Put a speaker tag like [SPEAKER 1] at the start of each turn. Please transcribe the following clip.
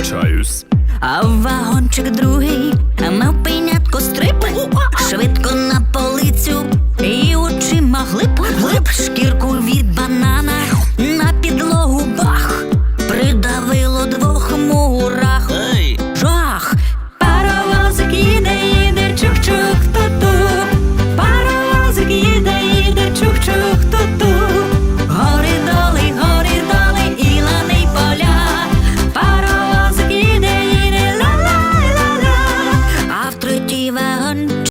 [SPEAKER 1] валізою.
[SPEAKER 2] Вибачаюсь.
[SPEAKER 1] А вагончик другий